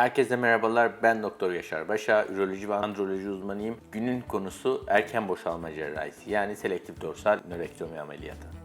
Herkese merhabalar. Ben Doktor Yaşar Başa, üroloji ve androloji uzmanıyım. Günün konusu erken boşalma cerrahisi yani selektif dorsal nörektomi ameliyatı.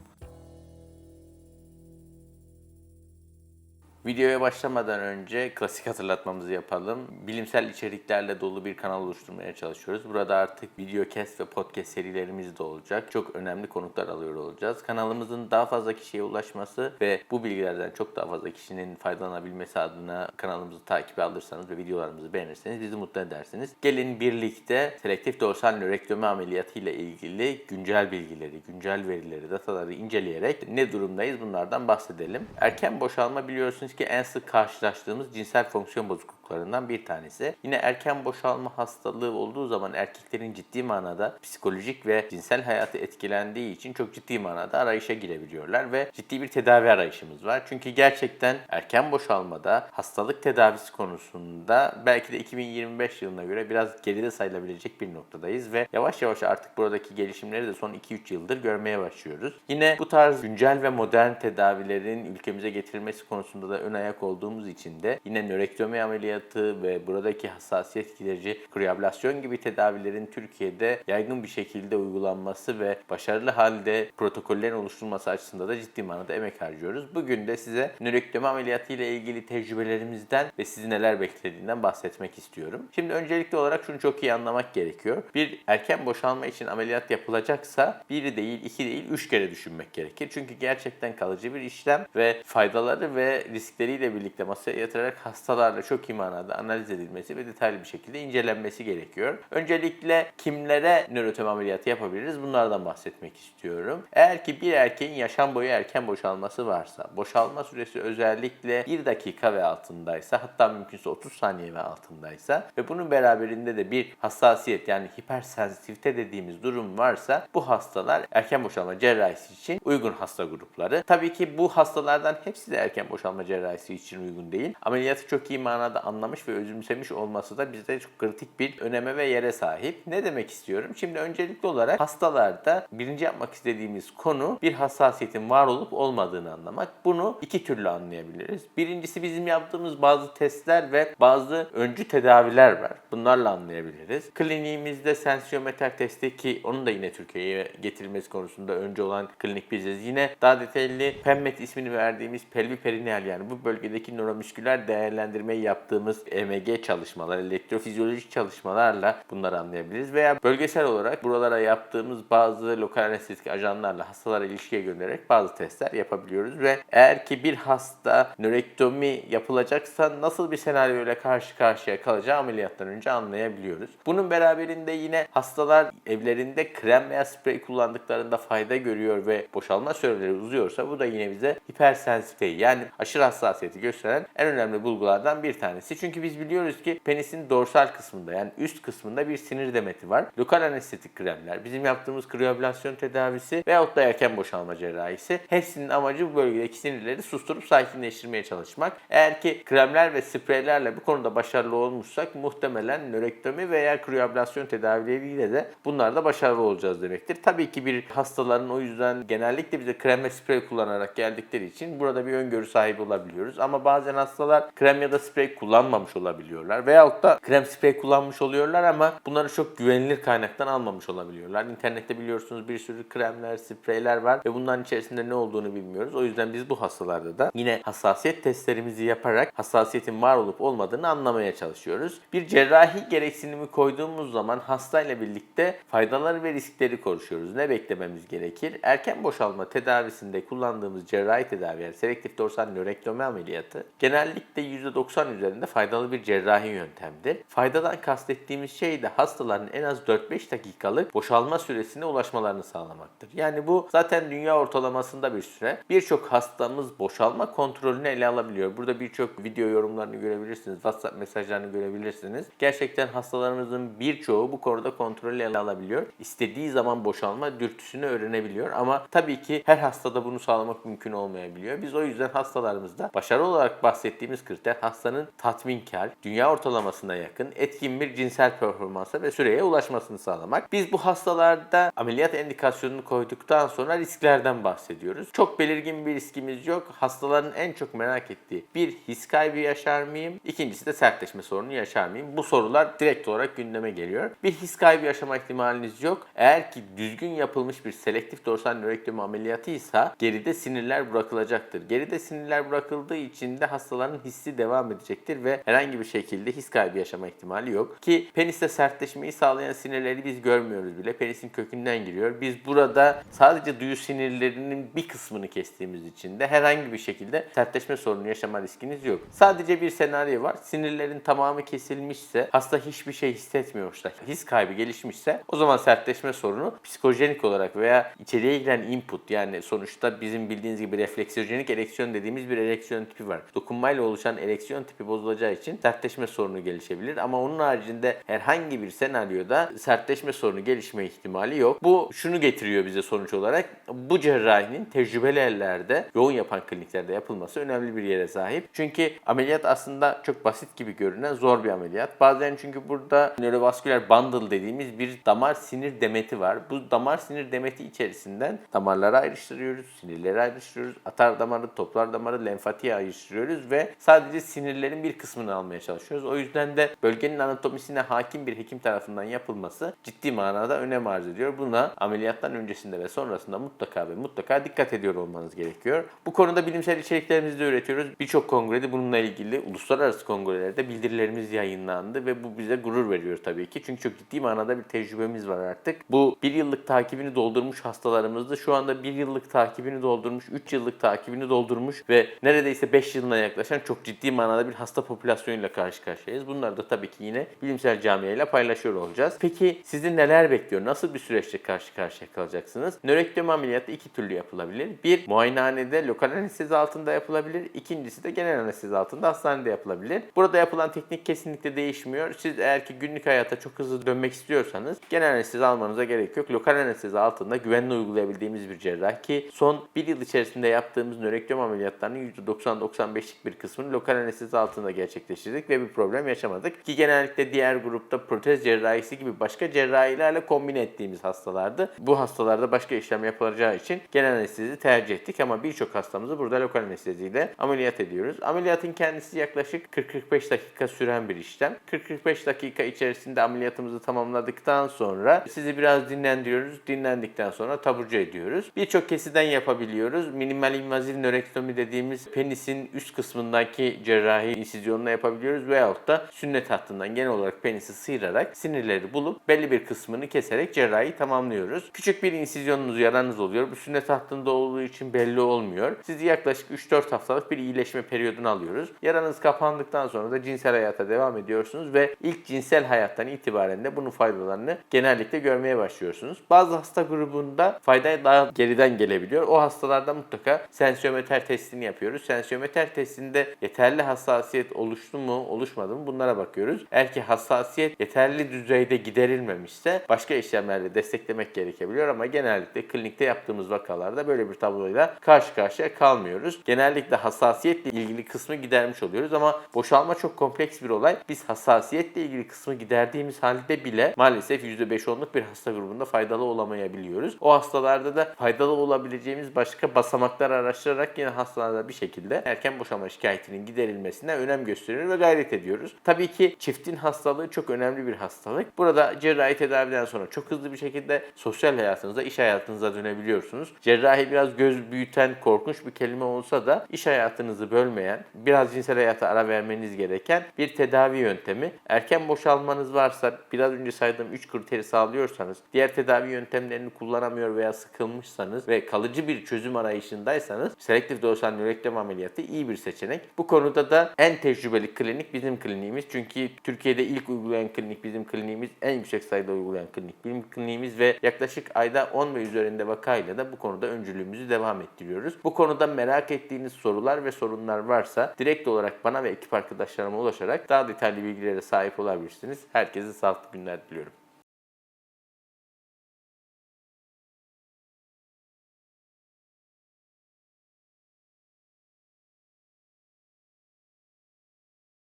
Videoya başlamadan önce klasik hatırlatmamızı yapalım. Bilimsel içeriklerle dolu bir kanal oluşturmaya çalışıyoruz. Burada artık videocast ve podcast serilerimiz de olacak. Çok önemli konuklar alıyor olacağız. Kanalımızın daha fazla kişiye ulaşması ve bu bilgilerden çok daha fazla kişinin faydalanabilmesi adına kanalımızı takibe alırsanız ve videolarımızı beğenirseniz bizi mutlu edersiniz. Gelin birlikte selektif dorsal nörektomi ameliyatı ile ilgili güncel bilgileri, güncel verileri, dataları inceleyerek ne durumdayız bunlardan bahsedelim. Erken boşalma biliyorsunuz ki en sık karşılaştığımız cinsel fonksiyon bozukluklarından bir tanesi. Yine erken boşalma hastalığı olduğu zaman erkeklerin ciddi manada psikolojik ve cinsel hayatı etkilendiği için çok ciddi manada arayışa girebiliyorlar ve ciddi bir tedavi arayışımız var. Çünkü gerçekten erken boşalmada hastalık tedavisi konusunda belki de 2025 yılına göre biraz geride sayılabilecek bir noktadayız ve yavaş yavaş artık buradaki gelişimleri de son 2-3 yıldır görmeye başlıyoruz. Yine bu tarz güncel ve modern tedavilerin ülkemize getirilmesi konusunda da ön ayak olduğumuz için de yine nörektomi ameliyatı ve buradaki hassasiyet giderici kriablasyon gibi tedavilerin Türkiye'de yaygın bir şekilde uygulanması ve başarılı halde protokollerin oluşturulması açısından da ciddi manada emek harcıyoruz. Bugün de size nörektomi ameliyatı ile ilgili tecrübelerimizden ve sizi neler beklediğinden bahsetmek istiyorum. Şimdi öncelikli olarak şunu çok iyi anlamak gerekiyor. Bir erken boşalma için ameliyat yapılacaksa biri değil, iki değil, üç kere düşünmek gerekir. Çünkü gerçekten kalıcı bir işlem ve faydaları ve riskleriyle birlikte masaya yatırarak hastalarla çok iyi manada analiz edilmesi ve detaylı bir şekilde incelenmesi gerekiyor. Öncelikle kimlere nörotomi ameliyatı yapabiliriz? Bunlardan bahsetmek istiyorum. Eğer ki bir erkeğin yaşam boyu erken boşalması varsa, boşalma süresi özellikle 1 dakika ve altındaysa, hatta mümkünse 30 saniye ve altındaysa ve bunun beraberinde de bir hassasiyet yani hipersensitivite dediğimiz durum varsa bu hastalar erken boşalma cerrahisi için uygun hasta grupları. Tabii ki bu hastalardan hepsi de erken boşalma cerrahisi için uygun değil. Ameliyatı çok iyi manada anlamış ve özümsemiş olması da bizde çok kritik bir öneme ve yere sahip. Ne demek istiyorum? Şimdi öncelikli olarak hastalarda birinci yapmak istediğimiz konu bir hassasiyetin var olup olmadığını anlamak. Bunu iki türlü anlayabiliriz. Birincisi bizim yaptığımız bazı testler ve bazı öncü tedaviler var. Bunlarla anlayabiliriz. Kliniğimizde sensiyometer testi ki onun da yine Türkiye'ye getirilmesi konusunda önce olan klinik biziz. Yine daha detaylı PEMMET ismini verdiğimiz pelvi perineal yani bu bölgedeki nöromüsküler değerlendirmeyi yaptığımız EMG çalışmalar, elektrofizyolojik çalışmalarla bunları anlayabiliriz. Veya bölgesel olarak buralara yaptığımız bazı lokal anestezik ajanlarla hastalara ilişkiye göndererek bazı testler yapabiliyoruz ve eğer ki bir hasta nörektomi yapılacaksa nasıl bir senaryo ile karşı karşıya kalacağı ameliyattan önce anlayabiliyoruz. Bunun beraberinde yine hastalar evlerinde krem veya sprey kullandıklarında fayda görüyor ve boşalma süreleri uzuyorsa bu da yine bize hipersensitiviteyi yani aşırı hassasiyeti gösteren en önemli bulgulardan bir tanesi. Çünkü biz biliyoruz ki penisin dorsal kısmında yani üst kısmında bir sinir demeti var. Lokal anestezik kremler, bizim yaptığımız kriyoablasyon tedavisi veyahut da erken boşalma cerrahisi hepsinin amacı bu bölgedeki sinirleri susturup sakinleştirmeye çalışmak. Eğer ki kremler ve spreylerle bu konuda başarılı olmuşsak muhtemelen nörektomi veya kriyoablasyon tedavileriyle de bunlarda başarılı olacağız demektir. Tabii ki bir hastaların o yüzden genellikle bize krem ve sprey kullanarak geldikleri için burada bir öngörü sahibi olabiliyoruz. Ama bazen hastalar krem ya da sprey kullanmamış olabiliyorlar. Veyahut da krem sprey kullanmış oluyorlar ama bunları çok güvenilir kaynaktan almamış olabiliyorlar. İnternette biliyorsunuz bir sürü kremler, spreyler var ve bunların içerisinde ne olduğunu bilmiyoruz. O yüzden biz bu hastalarda da yine hassasiyet testlerimizi yaparak hassasiyetin var olup olmadığını anlamaya çalışıyoruz. Bir cerrahi gereksinimi koyduğumuz zaman hastayla birlikte faydaları ve riskleri konuşuyoruz. Ne beklememiz gerekir? Erken boşalma tedavisinde kullandığımız cerrahi tedavi yani selektif dorsal nörektomi ameliyatı genellikle %90 üzerinde faydalı bir cerrahi yöntemdir. Faydadan kastettiğimiz şey de hastaların en az 4-5 dakikalık boşalma süresine ulaşmalarını sağlamaktır. Yani bu zaten dünya ortalamasında bir süre. Birçok hastamız boşalma kontrolünü ele alabiliyor. Burada birçok video yorumlarını görebilirsiniz. WhatsApp mesajlarını görebilirsiniz. Gerçekten hastalarımızın birçoğu bu konuda kontrolü ele alabiliyor. İstediği zaman boşalma dürtüsünü öğrenebiliyor. Ama tabii ki her hastada bunu sağlamak mümkün olmayabiliyor. Biz o yüzden hastalarımızda başarı olarak bahsettiğimiz kriter hastanın tatminkar, dünya ortalamasına yakın, etkin bir cinsel performansa ve süreye ulaşmasını sağlamak. Biz bu hastalarda ameliyat endikasyonunu koyduktan sonra risklerden bahsediyoruz. Çok belirgin bir riskimiz yok. Hastaların en çok merak ettiği bir his kaybı yaşar mıyım? İkincisi de sertleşme sorunu yaşar mıyım? Bu sorular direkt olarak gündeme geliyor. Bir his kaybı yaşama ihtimaliniz yok. Eğer ki düzgün yapılmış bir selektif dorsal nörektomi ameliyatıysa geride sinirler bırakılacaktır. Geride sinirler bırakıldığı için de hastaların hissi devam edecektir ve herhangi bir şekilde his kaybı yaşama ihtimali yok. Ki peniste sertleşmeyi sağlayan sinirleri biz görmüyoruz bile. Penisin kökünden giriyor. Biz burada sadece duyu sinirlerinin bir kısmını kestiğimiz için de herhangi bir şekilde sertleşme sorunu yaşama riskiniz yok. Sadece bir senaryo var. Sinirlerin tamamı kesilmişse, hasta hiçbir şey hissetmiyorsa, his kaybı gelişmişse o zaman sertleşme sorunu psikojenik olarak veya içeriye giren input yani sonuçta bizim bildiğiniz gibi refleksiyojenik ereksiyon dediğimiz bir ereksiyon tipi var. Dokunmayla oluşan ereksiyon tipi bozulacağı için sertleşme sorunu gelişebilir ama onun haricinde herhangi bir senaryoda sertleşme sorunu gelişme ihtimali yok. Bu şunu getiriyor bize sonuç olarak. Bu cerrahinin tecrübeli ellerde, yoğun yapan kliniklerde yapılması önemli bir yere sahip. Çünkü ameliyat aslında çok basit gibi görünen zor bir ameliyat. Bazen çünkü burada nörovasküler bundle dediğimiz bir damar sinir demeti var. Bu damar sinir demeti içerisinden damarları ayrıştırıyoruz, sinirleri ayrıştırıyoruz, atar damarı, toplar damarı, lenfatiği ayrıştırıyoruz ve sadece sinirlerin bir kısmını almaya çalışıyoruz. O yüzden de bölgenin anatomisine hakim bir hekim tarafından yapılması ciddi manada önem arz ediyor. Buna ameliyattan öncesinde ve sonrasında mutlaka ve mutlaka dikkat ediyor olmanız gerekiyor. Bu konuda bilimsel içeriklerimizi de üretiyoruz. Birçok kongrede bununla ilgili uluslararası kongrelerde bildirilerimiz yayınlandı ve bu bize gurur veriyor tabii ki. Çünkü çok ciddi manada bir tecrübemiz var artık. Bu bir yıllık takibini doldurmuş hastalarımızda şu anda bir yıllık takibini doldurmuş, 3 yıllık takibini doldurmuş ve neredeyse 5 yılına yaklaşan çok ciddi manada bir hasta popülasyonuyla karşı karşıyayız. Bunları da tabii ki yine bilimsel camiayla paylaşıyor olacağız. Peki sizi neler bekliyor? Nasıl bir süreçte karşı karşıya kalacaksınız? Nörektomi ameliyatı iki türlü yapılabilir. Bir, muayenehanede lokal anestezi altında yapılabilir. İkincisi de genel anestezi altında hastanede yapılabilir. Burada yapılan teknik kesinlikle değişmiyor. Siz eğer ki günlük hayata çok hızlı dönmek istiyorsanız genel anestezi almanıza gerek yok. Lokal anestezi altında güvenli uygulayabildiğimiz bir cerrah ki son bir yıl içerisinde yaptığımız nörektomi ameliyatlarının %90-95'lik bir kısmını lokal anestezi altında gerçekleştirdik ve bir problem yaşamadık. Ki genellikle diğer grupta protez cerrahisi gibi başka cerrahilerle kombine ettiğimiz hastalardı. Bu hastalarda başka işlem yapılacağı için genel anestezi tercih ettik ama birçok hastamızı burada lokal anesteziyle ameliyat ediyoruz. Ameliyatın kendisi yaklaşık 40-45 dakika süren bir işlem. 40-45 dakika içerisinde ameliyatımızı tamamladıktan sonra sizi biraz dinlendiriyoruz. Dinlendikten sonra taburcu ediyoruz. Birçok kesiden yapabiliyoruz. Minimal invaziv nörektomi dediğimiz penisin üst kısmındaki cerrahi insizyonla yapabiliyoruz veyahut da sünnet hattından genel olarak penisi sıyırarak sinirleri bulup belli bir kısmını keserek cerrahi tamamlıyoruz. Küçük bir insizyonunuz, yaranız oluyor. Bu sünnet hattında olduğu için belli olmuyor. Sizi yaklaşık 3-4 haftalık bir iyileşme periyodunu alıyoruz. Yaranız kapandıktan sonra da cinsel hayata devam ediyorsunuz ve ilk cinsel hayattan itibaren de bunun faydalarını genellikle görmeye başlıyorsunuz. Bazı hasta grubunda fayda daha geriden gelebiliyor. O hastalarda mutlaka sensiyometer testini yapıyoruz. Sensiyometer testinde yeterli hassasiyet oluştu mu, oluşmadı mı bunlara bakıyoruz. Eğer ki hassasiyet yeterli düzeyde giderilmemişse başka işlemlerle desteklemek gerekebiliyor ama genellikle klinikte yaptığımız vakalarda böyle bir tabloyla karşı karşıya kalmıyoruz. Genellikle hassasiyetle ilgili kısmı gidermiş oluyoruz ama boşalma çok kompleks bir olay. Biz hassasiyetle ilgili kısmı giderdiğimiz halde bile maalesef %5-10'luk bir hasta grubunda faydalı olamayabiliyoruz. O hastalarda da faydalı olabileceğimiz başka basamaklar araştırarak yine hastalarda bir şekilde erken boşalma şikayetinin giderilmesine önem gösteriyor ve gayret ediyoruz. Tabii ki çiftin hastalığı çok önemli bir hastalık. Burada cerrahi tedaviden sonra çok hızlı bir şekilde sosyal hayatınıza, iş hayatınıza dönebiliyorsunuz. Cerrahi biraz göz büyüten, korkunç bir kelime olsa da iş hayatınızı bölmeyen, biraz cinsel hayata ara vermeniz gereken bir tedavi yöntemi. Erken boşalmanız varsa, biraz önce saydığım 3 kriteri sağlıyorsanız, diğer tedavi yöntemlerini kullanamıyor veya sıkılmışsanız ve kalıcı bir çözüm arayışındaysanız selektif dorsal nörektomi ameliyatı iyi bir seçenek. Bu konuda da en tecrübeli klinik bizim kliniğimiz. Çünkü Türkiye'de ilk uygulayan klinik bizim kliniğimiz, en yüksek sayıda uygulayan klinik bizim kliniğimiz ve yaklaşık ayda 10 ve üzerinde vakayla da bu konuda öncülüğümüzü devam ettiriyoruz. Bu konuda merak ettiğiniz sorular ve sorunlar varsa direkt olarak bana ve ekip arkadaşlarıma ulaşarak daha detaylı bilgilere sahip olabilirsiniz. Herkese sağlıklı günler diliyorum.